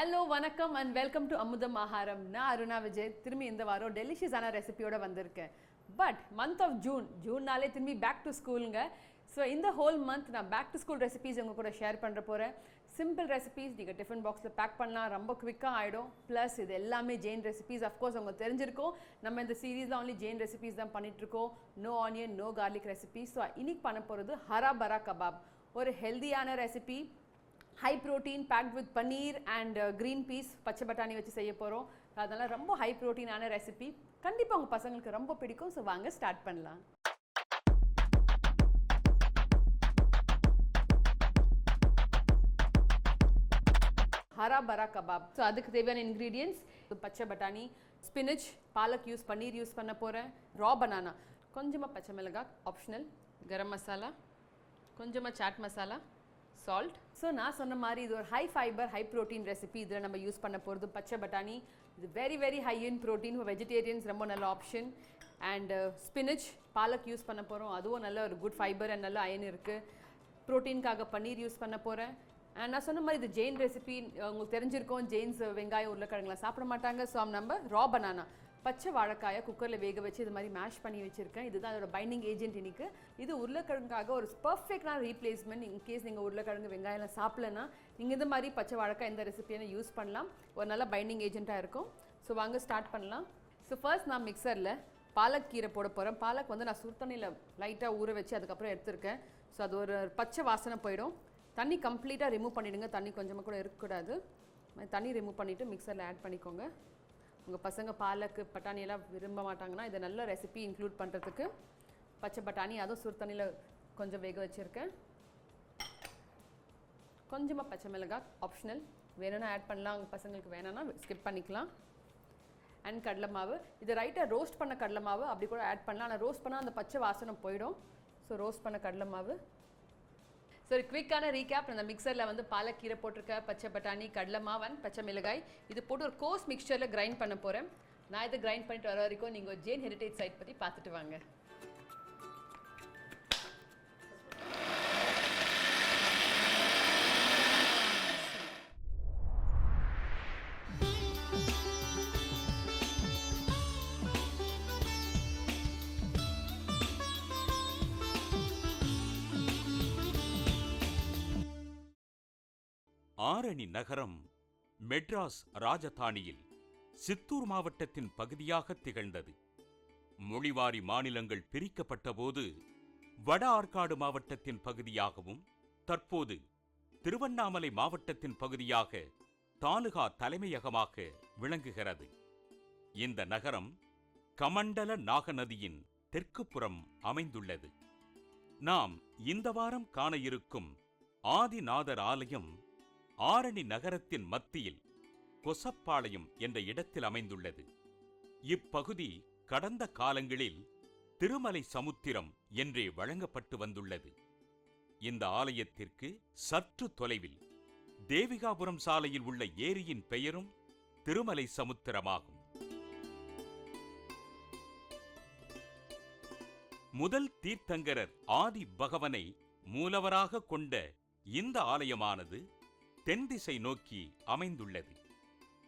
Hello வணக்கம் and welcome to அமுதம் ஆகாரம். நான் அருணா விஜய். திரும்பி இந்த வாரம் டெலிஷியஸான ரெசிபியோட வந்திருக்கேன். பட் மந்த் ஆஃப் ஜூன் ஜூன்னாலே திரும்பி பேக் டு ஸ்கூலுங்க ஸோ இந்த ஹோல் மந்த் நான் பேக் டு ஸ்கூல் ரெசிபீஸ் உங்க கூட ஷேர் பண்ணுற போகிறேன் சிம்பிள் ரெசிபீஸ் நீங்கள் டிஃபன் பாக்ஸில் பேக் பண்ணலாம் ரொம்ப குவிக்காக ஆகிடும் ப்ளஸ் இது எல்லாமே ஜெயின் ரெசிபீஸ் அஃப்கோர்ஸ் உங்களுக்கு தெரிஞ்சிருக்கோம். நம்ம இந்த சீரீஸில் ஒன்லி ஜெயின் ரெசிபீஸ் தான் பண்ணிகிட்ருக்கோம் இருக்கோம் no onion no garlic recipes so இன்னைக்கு பண்ண போகிறது ஹரா பரா கபாப் ஒரு ஹெல்தியான recipe high protein packed with paneer and green peas பச்சை பட்டாணி வச்சு செய்ய போகிறோம் அதனால் ரொம்ப ஹை ப்ரோட்டீனான ரெசிபி கண்டிப்பாக உங்கள் பசங்களுக்கு ரொம்ப பிடிக்கும். ஸோ வாங்க ஸ்டார்ட் பண்ணலாம். ஹரா பரா கபாப். ஸோ அதுக்கு தேவையான இன்க்ரீடியன்ஸ் பச்சை பட்டாணி spinach palak use paneer use பண்ண போகிறேன் ரா பனானா கொஞ்சமாக பச்சை மிளகாய் ஆப்ஷனல் கரம் மசாலா கொஞ்சமாக சாட் மசாலா சால்ட் ஸோ நான் சொன்ன மாதிரி இது ஒரு high fibre high protein recipe இதில் நம்ம யூஸ் பண்ண போகிறது பச்சை பட்டாணி. இது very very high in protein vegetarians ரொம்ப நல்ல option and spinach palak use பண்ண போகிறோம் அதுவும் நல்ல ஒரு குட் ஃபைபர் அண்ட் நல்ல அயன் இருக்குது ப்ரோட்டீனுக்காக பன்னீர் யூஸ் பண்ண போகிறேன் அண்ட் நான் சொன்ன மாதிரி இது ஜெயின் ரெசிபி உங்களுக்கு தெரிஞ்சிருக்கோம். ஜெயின்ஸ் வெங்காயம் உருளைக்கிழங்குலாம் சாப்பிட மாட்டாங்க. ஸோ நம்ம ரா பனானா பச்சை வாழைக்காயை குக்கரில் வேக வச்சு இது மாதிரி மேஷ் பண்ணி வச்சுருக்கேன். இதுதான் அதோட பைண்டிங் ஏஜென்ட் இன்னைக்கு. இது உருளைக்கிழங்குக்காக ஒரு பர்ஃபெக்டான ரீப்ளேஸ்மெண்ட் இன்கேஸ் நீங்கள் உருளைக்கிழங்கு வெங்காயம்லாம் சாப்பிடலன்னா நீங்கள் இந்த மாதிரி பச்சை வாழைக்காய் இந்த ரெசிபியை யூஸ் பண்ணலாம். ஒரு நல்ல பைண்டிங் ஏஜென்ட்டாக இருக்கும். ஸோ வாங்க ஸ்டார்ட் பண்ணலாம். ஸோ ஃபர்ஸ்ட் நான் மிக்சரில் பாலக் கீரை போட போகிறேன் பாலக் வந்து நான் சுடுதண்ணியில் லைட்டாக ஊற வச்சு அதுக்கப்புறம் எடுத்திருக்கேன். ஸோ அது ஒரு பச்சை வாசனை போயிடும். தண்ணி கம்ப்ளீட்டாக ரிமூவ் பண்ணிவிடுங்க தண்ணி கொஞ்சமாக கூட இருக்கக்கூடாது. தண்ணி ரிமூவ் பண்ணிவிட்டு மிக்சரில் ஆட் பண்ணிக்கோங்க. உங்கள் பசங்க பாலக்கு பட்டாணி எல்லாம் விரும்ப மாட்டாங்கன்னா இதை நல்ல ரெசிபி இன்க்ளூட் பண்ணுறதுக்கு பச்சை பட்டாணி அதுவும் சுடு தண்ணியில் கொஞ்சம் வேக வச்சுருக்கேன். கொஞ்சமாக பச்சை மிளகாய் ஆப்ஷனல் வேணும்னா ஆட் பண்ணலாம். உங்கள் பசங்களுக்கு வேணும்னா ஸ்கிப் பண்ணிக்கலாம். அண்ட் கடலை மாவு. இது ரைட்டாக ரோஸ்ட் பண்ண கடலை மாவு அப்படி கூட ஆட் பண்ணலாம். ஆனால் ரோஸ்ட் பண்ணால் அந்த பச்சை வாசனை போயிடும். ஸோ ரோஸ்ட் பண்ண கடலை மாவு. சரி குவிக்கான ரீகேப் அந்த மிக்சரில் வந்து பாலக்கீரை போட்டிருக்க பச்சை பட்டாணி கடலை மாவன் பச்சை மிளகாய். இது போட்டு ஒரு கோஸ் மிக்சரில் கிரைண்ட் பண்ண போகிறேன் நான் இதை கிரைண்ட் பண்ணிட்டு வர வரைக்கும் நீங்கள் ஜெயின் ஹெரிட்டேஜ் சைட் பற்றி பார்த்துட்டு வாங்க. ஆரணி நகரம் மெட்ராஸ் ராஜதானியில் சித்தூர் மாவட்டத்தின் பகுதியாக திகழ்ந்தது. மொழிவாரி மாநிலங்கள் பிரிக்கப்பட்டபோது வட ஆற்காடு மாவட்டத்தின் பகுதியாகவும் தற்போது திருவண்ணாமலை மாவட்டத்தின் பகுதியாக தாலுகா தலைமையகமாக விளங்குகிறது. இந்த நகரம் கமண்டல நாகநதியின் தெற்குப்புறம் அமைந்துள்ளது. நாம் இந்த வாரம் காண இருக்கும் ஆதிநாதர் ஆலயம் ஆரணி நகரத்தின் மத்தியில் கொசப்பாளையம் என்ற இடத்தில் அமைந்துள்ளது. இப்பகுதி கடந்த காலங்களில் திருமலை சமுத்திரம் என்றே வழங்கப்பட்டு வந்துள்ளது. இந்த ஆலயத்திற்கு சற்று தொலைவில் தேவிகாபுரம் சாலையில் உள்ள ஏரியின் பெயரும் திருமலை சமுத்திரமாகும். முதல் தீர்த்தங்கரர் ஆதி பகவனை மூலவராக கொண்ட இந்த ஆலயமானது தென் திசை நோக்கி அமைந்துள்ளது.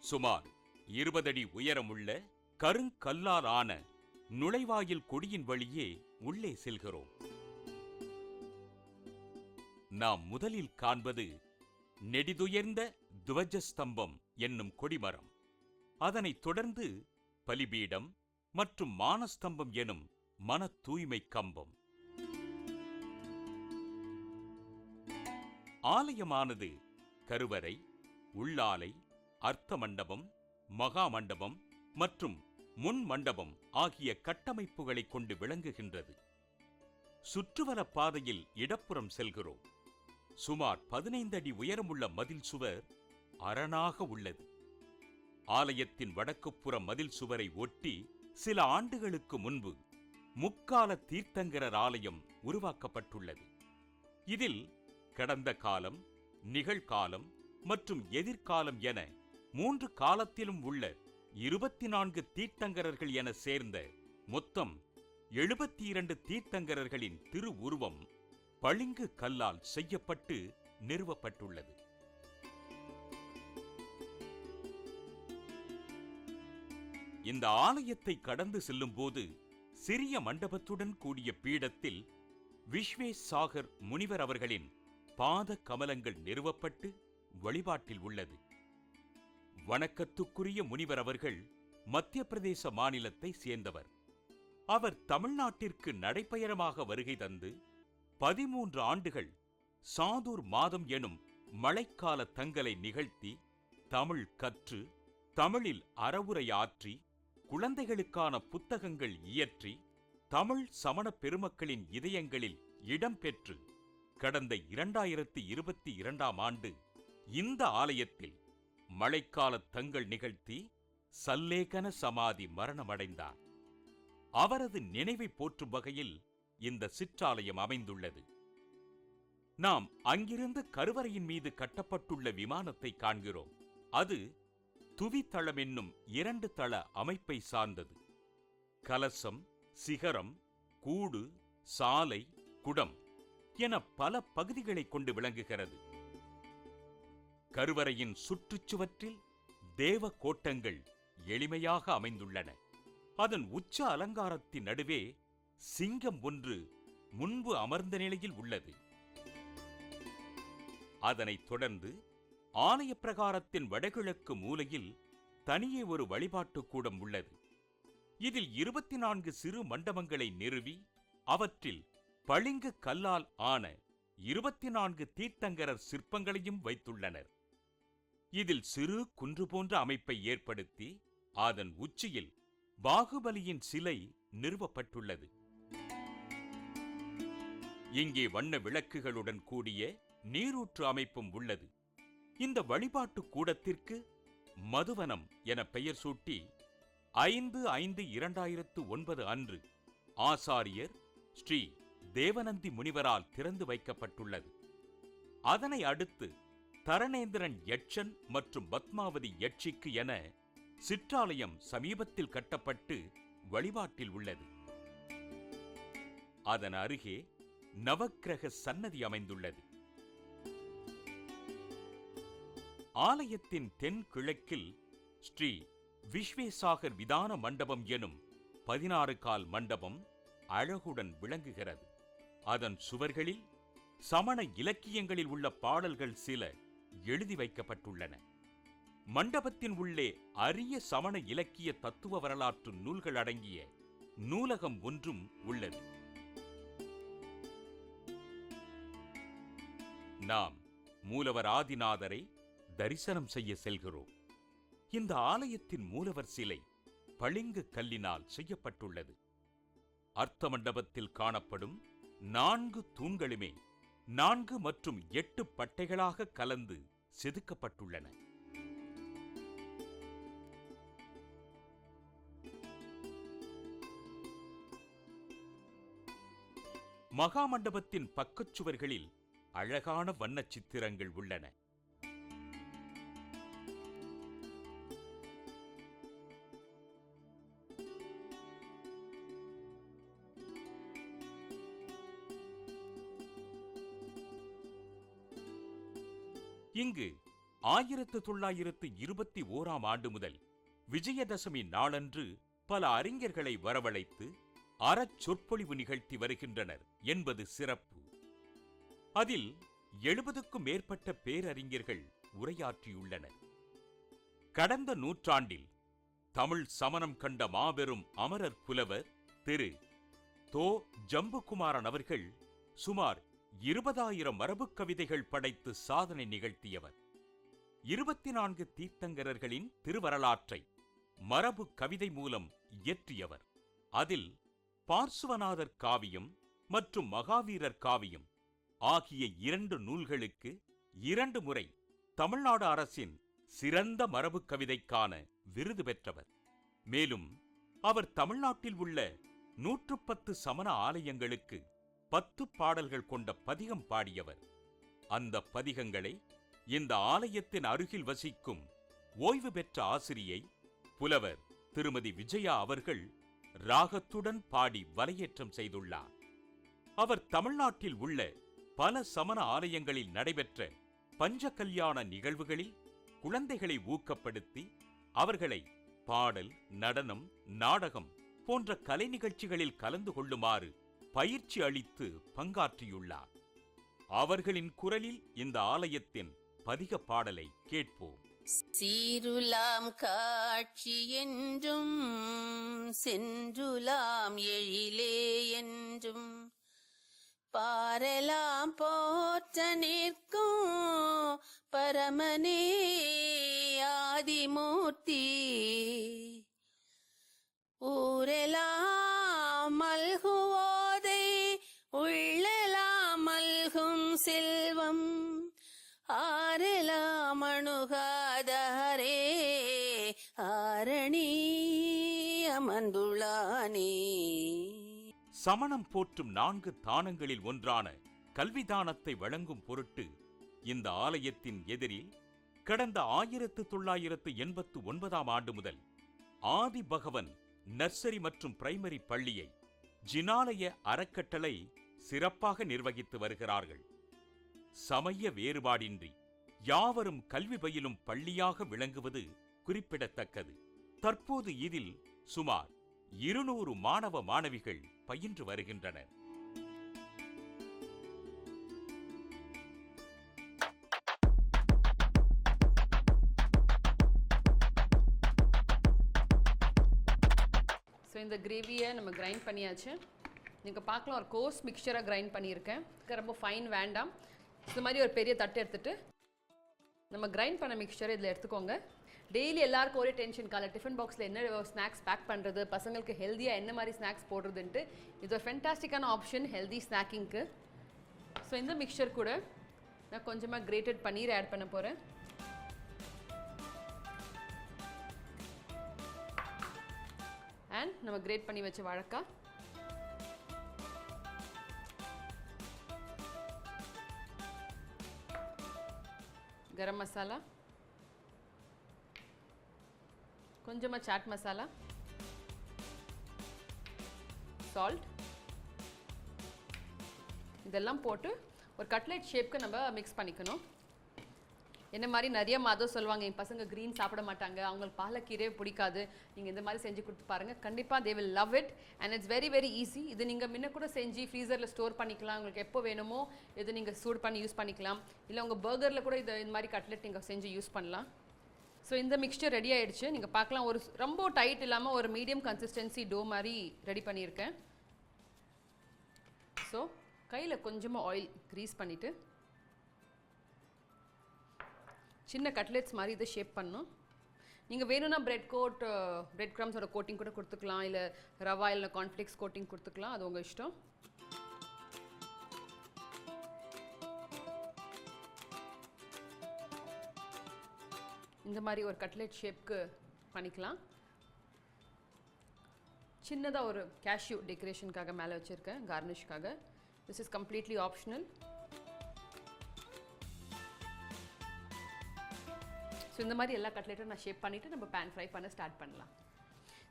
சுமார் இருபதடி உயரமுள்ள கருங்கல்லால் ஆன நுழைவாயில் கொடியின் வழியே உள்ளே செல்கிறோம். நாம் முதலில் காண்பது நெடிதுயர்ந்த துவஜஸ்தம்பம் என்னும் கொடிமரம். அதனைத் தொடர்ந்து பலிபீடம் மற்றும் மானஸ்தம்பம் எனும் மன தூய்மை கம்பம். ஆலயமானது கருவறை உள்ளாலை அர்த்த மண்டபம் மகா மண்டபம் மற்றும் முன் மண்டபம் ஆகிய கட்டமைப்புகளைக் கொண்டு விளங்குகின்றது. சுற்றுவலப் பாதையில் இடப்புறம் செல்கிறோம். சுமார் பதினைந்து அடி உயரமுள்ள மதில் சுவர் அரணாக உள்ளது. ஆலயத்தின் வடக்குப்புற மதில் சுவரை ஒட்டி சில ஆண்டுகளுக்கு முன்பு முக்கால தீர்த்தங்கரர் ஆலயம் உருவாக்கப்பட்டுள்ளது. இதில் கடந்த காலம் நிகழ்காலம் மற்றும் எதிர்காலம் என மூன்று காலத்திலும் உள்ள இருபத்தி நான்கு தீர்த்தங்கரர்கள் என சேர்ந்த மொத்தம் எழுபத்தி இரண்டு தீர்த்தங்கரர்களின் திரு உருவம் பளிங்கு கல்லால் செய்யப்பட்டு நிறுவப்பட்டுள்ளது. இந்த ஆலயத்தை கடந்து செல்லும்போது சிறிய மண்டபத்துடன் கூடிய பீடத்தில் விஸ்வேஷ் சாகர் முனிவர் அவர்களின் பாத கமலங்கள் நிறுவப்பட்டு வழிபாட்டில் உள்ளது. வணக்கத்துக்குரிய முனிவர் அவர்கள் மத்திய பிரதேச மாநிலத்தை சேர்ந்தவர். அவர் தமிழ்நாட்டிற்கு நடைப்பயணமாக வருகை தந்து பதிமூன்று ஆண்டுகள் சாதூர் மாதம் எனும் மழைக்கால தங்கலை நிகழ்த்தி தமிழ் கற்று தமிழில் அறவுரையாற்றி குழந்தைகளுக்கான புத்தகங்கள் இயற்றி தமிழ் சமண பெருமக்களின் இதயங்களில் இடம்பெற்று கடந்த இரண்டாயிரத்தி இருபத்தி இரண்டாம் ஆண்டு இந்த ஆலயத்தில் மழைக்கால தங்கள் நிகழ்த்தி சல்லேகன சமாதி மரணமடைந்தார். அவரது நினைவை போற்றும் வகையில் இந்த சிற்றாலயம் அமைந்துள்ளது. நாம் அங்கிருந்து கருவறையின் மீது கட்டப்பட்டுள்ள விமானத்தை காண்கிறோம். அது துவித்தளம் என்னும் இரண்டு தள அமைப்பை சார்ந்தது. கலசம் சிகரம் கூடு சாலை குடம். என பல பகுதிகளை கொண்டு விளங்குகிறது. கருவறையின் சுற்றுச்சுவற்றில் தேவ கோட்டங்கள் எளிமையாக அமைந்துள்ளன. அதன் உச்ச அலங்காரத்தின் நடுவே சிங்கம் ஒன்று முன்பு அமர்ந்த நிலையில் உள்ளது. அதனைத் தொடர்ந்து ஆலய பிரகாரத்தின் வடகிழக்கு மூலையில் தனியே ஒரு வழிபாட்டுக் கூடம் உள்ளது. இதில் இருபத்தி நான்கு சிறு மண்டபங்களை நிறுவி அவற்றில் பளிங்கு கல்லால் ஆன இருபத்தி நான்கு தீர்த்தங்கரர் சிற்பங்களையும் வைத்துள்ளனர். இதில் சிறு குன்று போன்ற அமைப்பை ஏற்படுத்தி அதன் உச்சியில் பாகுபலியின் சிலை நிறுவப்பட்டுள்ளது. இங்கே வண்ண விளக்குகளுடன் கூடிய நீரூற்று அமைப்பும் உள்ளது. இந்த வழிபாட்டு கூடத்திற்கு மதுவனம் என பெயர் சூட்டி ஐந்து ஐந்து இரண்டாயிரத்து ஒன்பது அன்று ஆசாரியர் ஸ்ரீ தேவநந்தி முனிவரால் திறந்து வைக்கப்பட்டுள்ளது. அதனை அடுத்து தரணேந்திரன் யட்சன் மற்றும் பத்மாவதி யட்சிக்கு என சிற்றாலயம் சமீபத்தில் கட்டப்பட்டு வழிபாட்டில் உள்ளது. அதன் அருகே நவக்கிரக சன்னதி அமைந்துள்ளது. ஆலயத்தின் தென்கிழக்கில் ஸ்ரீ விஸ்வேசாகர் விதான மண்டபம் எனும் பதினாறு கால் மண்டபம் அழகுடன் விளங்குகிறது. அதன் சுவர்களில் சமண இலக்கியங்களில் உள்ள பாடல்கள் சில எழுதி வைக்கப்பட்டுள்ளன. மண்டபத்தின் உள்ளே அரிய சமண இலக்கிய தத்துவ வரலாற்று நூல்கள் அடங்கிய நூலகம் ஒன்றும் உள்ளது. நாம் மூலவர் ஆதிநாதரை தரிசனம் செய்ய செல்கிறோம். இந்த ஆலயத்தின் மூலவர் சிலை பளிங்கு கல்லினால் செய்யப்பட்டுள்ளது. அர்த்த மண்டபத்தில் காணப்படும் நான்கு தூண்களுமே நான்கு மற்றும் எட்டு பட்டைகளாக கலந்து செதுக்கப்பட்டுள்ளன. மகாமண்டபத்தின் பக்கச்சுவர்களில் அழகான வண்ணச் சித்திரங்கள் உள்ளன. இங்கு ஆயிரத்து தொள்ளாயிரத்து இருபத்தி ஓராம் ஆண்டு முதல் விஜயதசமி நாளன்று பல அறிஞர்களை வரவழைத்து அறச் சொற்பொழிவு நிகழ்த்தி வருகின்றனர் என்பது சிறப்பு. அதில் எழுபதுக்கும் மேற்பட்ட பேரறிஞர்கள் உரையாற்றியுள்ளனர். கடந்த நூற்றாண்டில் தமிழ் சமணம் கண்ட மாபெரும் அமரர் புலவர் திரு தோ. ஜம்புகுமாரன் அவர்கள் சுமார் இருபதாயிரம் மரபுக் கவிதைகள் படைத்து சாதனை நிகழ்த்தியவர். இருபத்தி நான்கு தீர்த்தங்கரர்களின் திருவரலாற்றை மரபு கவிதை மூலம் இயற்றியவர். அதில் பார்சுவநாதர் காவியம் மற்றும் மகாவீரர் காவியம் ஆகிய இரண்டு நூல்களுக்கு இரண்டு முறை தமிழ்நாடு அரசின் சிறந்த மரபு கவிதைக்கான விருது பெற்றவர். மேலும் அவர் தமிழ்நாட்டில் உள்ள நூற்று பத்து சமண ஆலயங்களுக்கு பத்து பாடல்கள் கொண்ட பதிகம் பாடியவர். அந்த பதிகங்களை இந்த ஆலயத்தின் அருகில் வசிக்கும் ஓய்வு பெற்ற ஆசிரியை புலவர் திருமதி விஜயா அவர்கள் ராகத்துடன் பாடி வலையேற்றம் செய்துள்ளார். அவர் தமிழ்நாட்டில் உள்ள பல சமண ஆலயங்களில் நடைபெற்ற பஞ்ச கல்யாண நிகழ்வுகளில் குழந்தைகளை ஊக்கப்படுத்தி அவர்களை பாடல் நடனம் நாடகம் போன்ற கலை நிகழ்ச்சிகளில் கலந்து கொள்ளுமாறு பயிற்சி அளித்து பங்காற்றியுள்ளார். அவர்களின் குரலில் இந்த ஆலயத்தின் பதிக பாடலை கேட்போம். சீருலாம் காட்சி என்றும் சென்றுலாம் எழிலே என்றும் பாரலாம் போற்ற நிற்கும் பரமனே ஆதிமூர்த்தி ஊரெலாம் சமணம் போற்றும் நான்கு தானங்களில் ஒன்றான கல்விதானத்தை வழங்கும் பொருட்டு இந்த ஆலயத்தின் எதிரில் கடந்த ஆயிரத்து தொள்ளாயிரத்து எண்பத்து ஒன்பதாம் ஆண்டு முதல் ஆதி பகவன் நர்சரி மற்றும் பிரைமரி பள்ளியை ஜினாலய அறக்கட்டளை சிறப்பாக நிர்வகித்து வருகிறார்கள். சமய வேறுபாடின்றி யாவரும் கல்வி பயிலும் பள்ளியாக விளங்குவது குறிப்பிடத்தக்கது. தற்போது இதில் சுமார் இருநூறு மாணவ மாணவிகள் பயின்று வருகின்றனர் ஸோ இந்த கிரேவியை நம்ம கிரைண்ட் பண்ணியாச்சு. நீங்கள் பார்க்கலாம் ஒரு கோர்ஸ் மிக்சராக கிரைண்ட் பண்ணியிருக்கேன். ரொம்ப ஃபைன் வேண்டாம். இந்த மாதிரி ஒரு பெரிய தட்டு எடுத்துகிட்டு நம்ம கிரைண்ட் பண்ண மிக்சரை இதில் எடுத்துக்கோங்க. டெய்லி எல்லாருக்கும் ஒரே டென்ஷன் காலை. டிஃபன் பாக்ஸில் என்ன ஸ்நாக்ஸ் பேக் பண்ணுறது பசங்களுக்கு ஹெல்த்தியாக என்ன மாதிரி ஸ்நாக்ஸ் போடுறதுன்ட்டு. இது ஒரு ஃபென்டாஸ்டிக்கான ஆப்ஷன் ஹெல்தி ஸ்நாக்கிங்க்கு ஸோ இந்த மிக்சர் கூட நான் கொஞ்சமாக கிரேட்டட் பன்னீர் ஆட் பண்ண போகிறேன் அண்ட் நம்ம கிரேட் பண்ணி வச்ச வழக்கா கரம் மசாலா. கொஞ்சமாக சாட் மசாலா சால்ட் இதெல்லாம் போட்டு ஒரு கட்லெட் ஷேப்க்கு நம்ம மிக்ஸ் பண்ணிக்கணும். என்ன மாதிரி நிறைய மாதம் சொல்லுவாங்க என் பசங்க க்ரீன் சாப்பிட மாட்டாங்க அவங்களுக்கு பாலக்கீரையே பிடிக்காது நீங்கள் இந்த மாதிரி செஞ்சு கொடுத்து பாருங்கள் கண்டிப்பாக they will love it and it's very very easy இது நீங்கள் முன்ன கூட செஞ்சு ஃப்ரீசரில் ஸ்டோர் பண்ணிக்கலாம். உங்களுக்கு எப்போ வேணுமோ இது நீங்கள் சூடு பண்ணி யூஸ் பண்ணிக்கலாம். இல்லை உங்கள் பர்கரில் கூட இது இந்த மாதிரி கட்லெட் நீங்கள் செஞ்சு யூஸ் பண்ணலாம். ஸோ இந்த மிக்சர் ரெடி ஆயிடுச்சு. நீங்கள் பார்க்கலாம். ஒரு ரொம்ப டைட் இல்லாமல் ஒரு மீடியம் கன்சிஸ்டன்சி டோ மாதிரி ரெடி பண்ணியிருக்கேன். ஸோ கையில் கொஞ்சமாக ஆயில் க்ரீஸ் பண்ணிவிட்டு சின்ன கட்லெட்ஸ் மாதிரி இதை ஷேப் பண்ணும் நீங்கள் வேணும்னா பிரெட் கோட் பிரெட் க்ரம்ஸோட கோட்டிங் கூட கொடுத்துக்கலாம். இல்லை ரவா இல்லை கான்ஃப்ளெக்ஸ் கோட்டிங் கொடுத்துக்கலாம். அது உங்கள் இஷ்டம். இந்த மாதிரி ஒரு கட்லெட் ஷேப்க்கு பண்ணிக்கலாம். சின்னதாக ஒரு கேஷ்யூ டெக்கரேஷனுக்காக மேலே வச்சுருக்கேன் கார்னிஷ்க்காக this is completely optional so இந்த மாதிரி எல்லா கட்லெட்டும் நான் ஷேப் பண்ணிவிட்டு நம்ம பேன் ஃப்ரை பண்ண ஸ்டார்ட் பண்ணலாம்.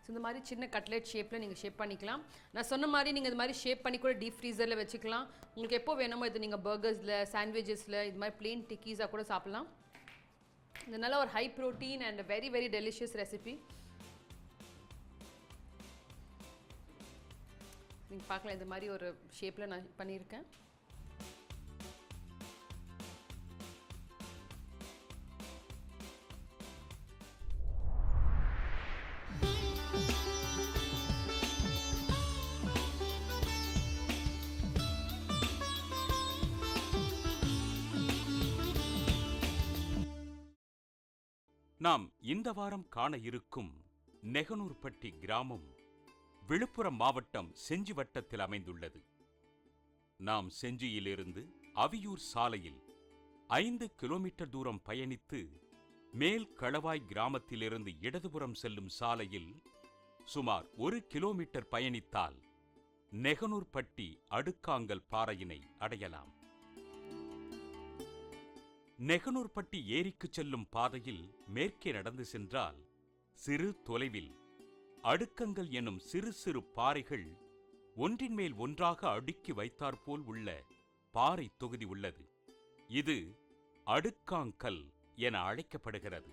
ஸோ இந்த மாதிரி சின்ன கட்லெட் ஷேப்பில் நீங்கள் ஷேப் பண்ணிக்கலாம். நான் சொன்ன மாதிரி நீங்கள் இந்த மாதிரி ஷேப் பண்ணி கூட டீப் ஃப்ரீசரில் வச்சுக்கலாம். உங்களுக்கு எப்போ வேணுமோ இது நீங்கள் பர்கர்ஸில் சாண்ட்விச்சஸில் இது மாதிரி plain டிக்கீஸாக கூட சாப்பிட்லாம். இது நல்ல ஒரு high protein and very very delicious recipe நீங்கள் பார்க்கலாம் இந்த மாதிரி ஒரு ஷேப்பில் நான் பண்ணியிருக்கேன். இந்த வாரம் காண இருக்கும் நெகனூர்பட்டி கிராமம் விழுப்புரம் மாவட்டம் செஞ்சி வட்டத்தில் அமைந்துள்ளது. நாம் செஞ்சியிலிருந்து அவியூர் சாலையில் ஐந்து கிலோமீட்டர் தூரம் பயணித்து மேல் களவாய் கிராமத்திலிருந்து இடதுபுறம் செல்லும் சாலையில் சுமார் ஒரு கிலோமீட்டர் பயணித்தால் நெகனூர்பட்டி அடுக்காங்கல் பாறையினை அடையலாம். நெகனூர்பட்டி ஏரிக்கு செல்லும் பாதையில் மேற்கே நடந்து சென்றால் சிறு தொலைவில் அடுக்கங்கள் எனும் சிறு சிறு பாறைகள் ஒன்றின் மேல் ஒன்றாக அடுக்கி வைத்தாற்போல் உள்ள பாறை தொகுதி உள்ளது. இது அடுக்காங்கல் என அழைக்கப்படுகிறது.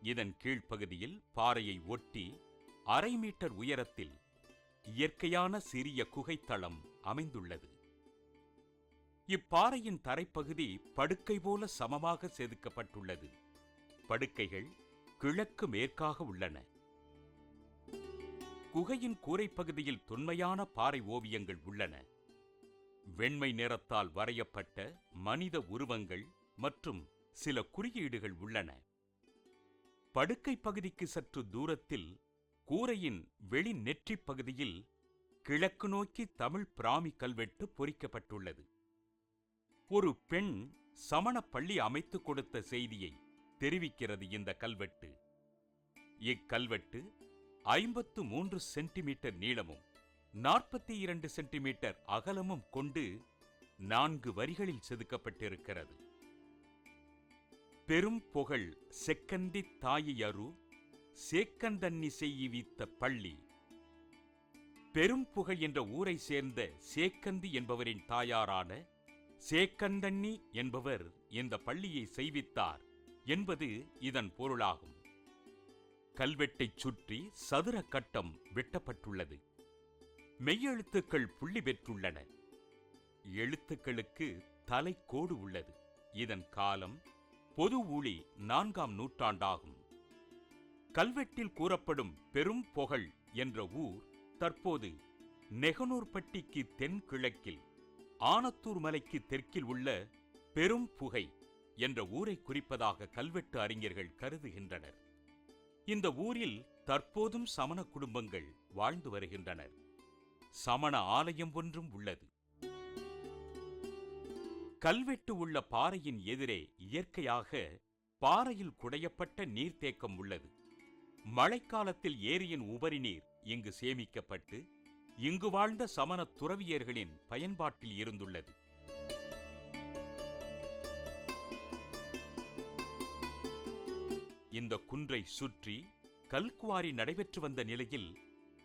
இதன் கீழ்ப்பகுதியில் பாறையை ஒட்டி அரை மீட்டர் உயரத்தில் இயற்கையான சிறிய குகைத்தளம் அமைந்துள்ளது. இப்பாறையின் தரைப்பகுதி படுக்கை போல சமமாக செதுக்கப்பட்டுள்ளது. படுக்கைகள் கிழக்கு மேற்காக உள்ளன. குகையின் கூரைப்பகுதியில் தொன்மையான பாறை ஓவியங்கள் உள்ளன. வெண்மை நிறத்தால் வரையப்பட்ட மனித உருவங்கள் மற்றும் சில குறியீடுகள் உள்ளன. படுக்கை பகுதிக்கு சற்று தூரத்தில் கூரையின் வெளி நெற்றிப் பகுதியில் கிழக்கு நோக்கி தமிழ் பிராமி கல்வெட்டு பொறிக்கப்பட்டுள்ளது. ஒரு பெண் சமண பள்ளி அமைத்துக் கொடுத்த செய்தியை தெரிவிக்கிறது இந்த கல்வெட்டு. இக்கல்வெட்டு ஐம்பத்து மூன்று சென்டிமீட்டர் நீளமும் நாற்பத்தி இரண்டு சென்டிமீட்டர் அகலமும் கொண்டு நான்கு வரிகளில் செதுக்கப்பட்டிருக்கிறது. பெரும் புகழ் செக்கந்தி தாயியரு சேக்கந்தன்னி செய்வித்த பள்ளி. பெரும் புகழ் என்ற ஊரை சேர்ந்த சேக்கந்தி என்பவரின் தாயாரான சேக்கந்தண்ணி என்பவர் இந்த பள்ளியை செய்வித்தார் என்பது இதன் பொருளாகும். கல்வெட்டைச் சுற்றி சதுர கட்டம் வெட்டப்பட்டுள்ளது. மெய்யெழுத்துக்கள் புள்ளி பெற்றுள்ளன. எழுத்துக்களுக்கு தலைக்கோடு உள்ளது. இதன் காலம் பொது ஊழி நான்காம் நூற்றாண்டாகும். கல்வெட்டில் கூறப்படும் பெரும் புகழ் என்ற ஊர் தற்போது நெகனூர்பட்டிக்கு தென்கிழக்கில் ஆனத்தூர் மலைக்கு தெற்கில் உள்ள பெரும் புகை என்ற ஊரை குறிப்பதாக கல்வெட்டு அறிஞர்கள் கருதுகின்றனர். இந்த ஊரில் தற்போதும் சமண குடும்பங்கள் வாழ்ந்து வருகின்றனர். சமண ஆலயம் ஒன்றும் உள்ளது. கல்வெட்டு உள்ள பாறையின் எதிரே இயற்கையாக பாறையில் குடையப்பட்ட நீர்த்தேக்கம் உள்ளது. மழைக்காலத்தில் ஏரியின் உபரி நீர் இங்கு சேமிக்கப்பட்டு இங்கு வாழ்ந்த சமண துறவியர்களின் பயன்பாட்டில் இருந்துள்ளது. இந்த குன்றை சுற்றி கல்குவாரி நடைபெற்று வந்த நிலையில்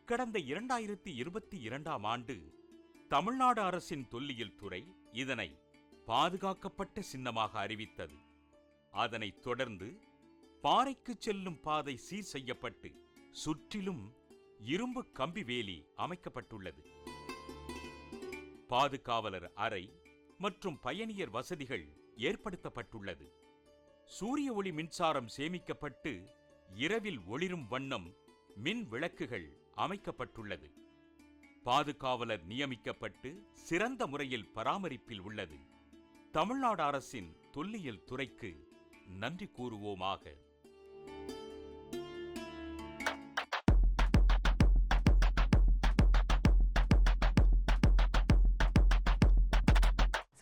கடந்த இரண்டாயிரத்தி இருபத்தி இரண்டாம் ஆண்டு தமிழ்நாடு அரசின் தொல்லியல் துறை இதனை பாதுகாக்கப்பட்ட சின்னமாக அறிவித்தது. அதனைத் தொடர்ந்து பாறைக்கு செல்லும் பாதை சீர் செய்யப்பட்டு சுற்றிலும் இரும்பு கம்பி வேலி அமைக்கப்பட்டுள்ளது. பாதுகாவலர் அறை மற்றும் பயணியர் வசதிகள் ஏற்படுத்தப்பட்டுள்ளது. சூரிய ஒளி மின்சாரம் சேமிக்கப்பட்டு இரவில் ஒளிரும் வண்ணம் மின் விளக்குகள் அமைக்கப்பட்டுள்ளது. பாதுகாவலர் நியமிக்கப்பட்டு சிறந்த முறையில் பராமரிப்பில் உள்ளது. தமிழ்நாடு அரசின் தொல்லியல் துறைக்கு நன்றி கூறுவோமாக.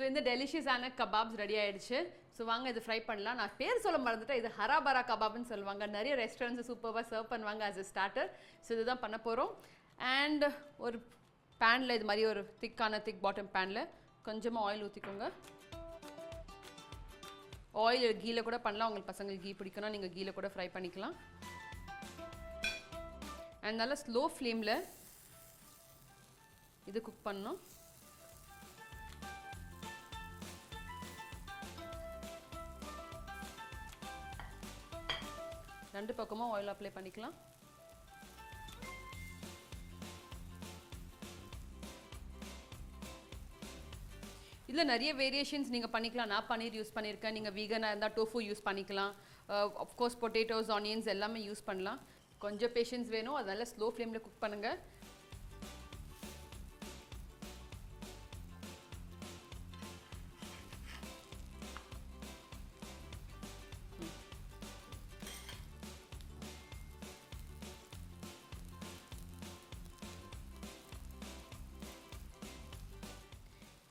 இந்த டெலிஷியஸான கபாப்ஸ் ரெடி ஆயிடுச்சு. ஸோ வாங்க இது ஃப்ரை பண்ணலாம். நான் பேர் சொல்ல மறந்துட்டேன். இது ஹராபரா கபாப்னு சொல்லுவாங்க. நிறைய ரெஸ்டாரண்ட்ஸ் சூப்பராக சர்வ் பண்ணுவாங்க ஆஸ் எ ஸ்டார்டர் ஸோ இதுதான் பண்ண போகிறோம் அண்ட் ஒரு பேனில் இது மாதிரி ஒரு திக்கான திக் பாட்டம் பேனில் கொஞ்சமாக ஆயில் ஊற்றிக்கோங்க ஆயில் கீழே கூட பண்ணலாம். உங்களுக்கு பசங்களுக்கு கீ பிடிக்கணும் நீங்கள் கீழே கூட ஃப்ரை பண்ணிக்கலாம். அண்ட் நல்லா ஸ்லோ ஃப்ளேமில் இது குக் பண்ணணும். ரெண்டு பக்கமும் ஆயில் அப்ளை பண்ணிக்கலாம். இதில் நிறைய வேரியேஷன்ஸ் நீங்கள் பண்ணிக்கலாம். நான் பன்னீர் யூஸ் பண்ணியிருக்கேன். நீங்கள் வீகனாக இருந்தால் டோஃபு யூஸ் பண்ணிக்கலாம். அஃப்கோர்ஸ் பொட்டேட்டோஸ் ஆனியன்ஸ் எல்லாமே யூஸ் பண்ணலாம். கொஞ்சம் பேஷன்ஸ் வேணும். அதனால ஸ்லோ ஃப்ளேமில் குக் பண்ணுங்கள்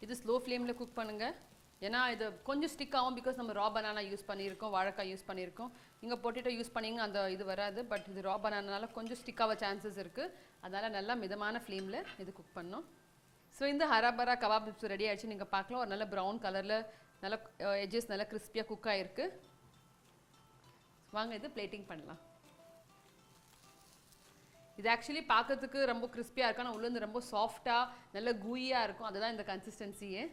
இது ஸ்லோ ஃப்ளேமில் குக் பண்ணுங்கள் ஏன்னா இது கொஞ்சம் ஸ்டிக் ஆகும் பிகாஸ் நம்ம ரா பனானா யூஸ் பண்ணியிருக்கோம் வாழைக்காய் யூஸ் பண்ணியிருக்கோம். நீங்கள் பொட்டேட்டோ யூஸ் பண்ணிங்க அந்த இது வராது. பட் இது ரா பனானால கொஞ்சம் ஸ்டிக் ஆக சான்சஸ் இருக்குது அதனால் நல்லா மிதமான ஃப்ளேமில் இது குக் பண்ணோம். ஸோ இந்த ஹராபரா கபாப் சிப்ஸ் ரெடி ஆகிடுச்சு நீங்கள் பார்க்கலாம். ஒரு நல்ல ப்ரௌன் கலரில் நல்ல uh, எஜ்ஜஸ் நல்லா கிறிஸ்பியாக குக் ஆகிருக்கு வாங்க இது பிளேட்டிங் பண்ணலாம். இது ஆக்சுவலி பார்க்கறதுக்கு ரொம்ப கிறிஸ்பியாக இருக்கும். ஆனால் உள்ளேருந்து ரொம்ப சாஃப்டாக நல்ல கூயாக இருக்கும். அதுதான் இந்த கன்சிஸ்டன்சியே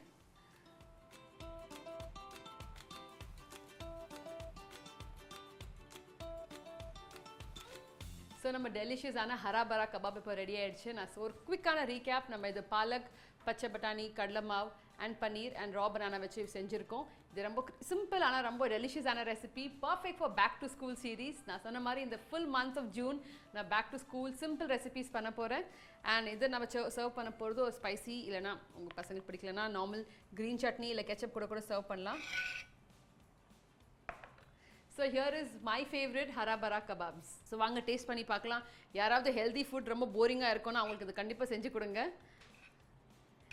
ஸோ நம்ம டெலிஷியஸான ஹராபரா கபாப் இப்போ ரெடி ஆகிடுச்சு நான் ஒரு குவிக்கான ரீகேப் நம்ம இது பாலக் பச்சை பட்டாணி கடலை மாவு and paneer and raw banana வச்சு செஞ்சுருக்கோம். இது ரொம்ப சிம்பிள் ஆனால் ரொம்ப டெலிஷியஸான recipe perfect for back to school series நான் சொன்ன மாதிரி இந்த ஃபுல் மந்த் ஆஃப் ஜூன் நான் back to school simple recipes பண்ண போகிறேன் அண்ட் இதை நம்ம சர்வ் பண்ண போகிறது ஒரு ஸ்பைசி இல்லைனா உங்கள் பசங்களுக்கு பிடிக்கலனா நார்மல் க்ரீன் சட்னி இல்லை கெச்சப் கூட கூட சர்வ் பண்ணலாம். So here is my favourite ஹராபரா kebabs so வாங்க டேஸ்ட் பண்ணி பார்க்கலாம். யாராவது ஹெல்தி ஃபுட் ரொம்ப போரிங்காக இருக்கும்னா அவங்களுக்கு இது கண்டிப்பாக செஞ்சு கொடுங்க.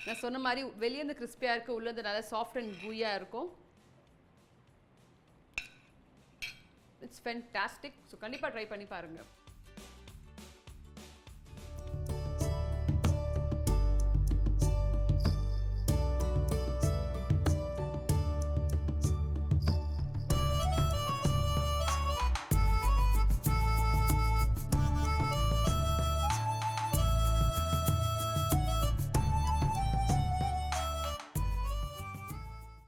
நான் சொன்ன மாதிரி வெளியே இருந்து கிறிஸ்பியாக இருக்குது உள்ளது நல்லா சாஃப்ட் அண்ட் கூயாக இருக்கும். இட்ஸ் ஃபென்டாஸ்டிக் ஸோ கண்டிப்பாக ட்ரை பண்ணி பாருங்கள்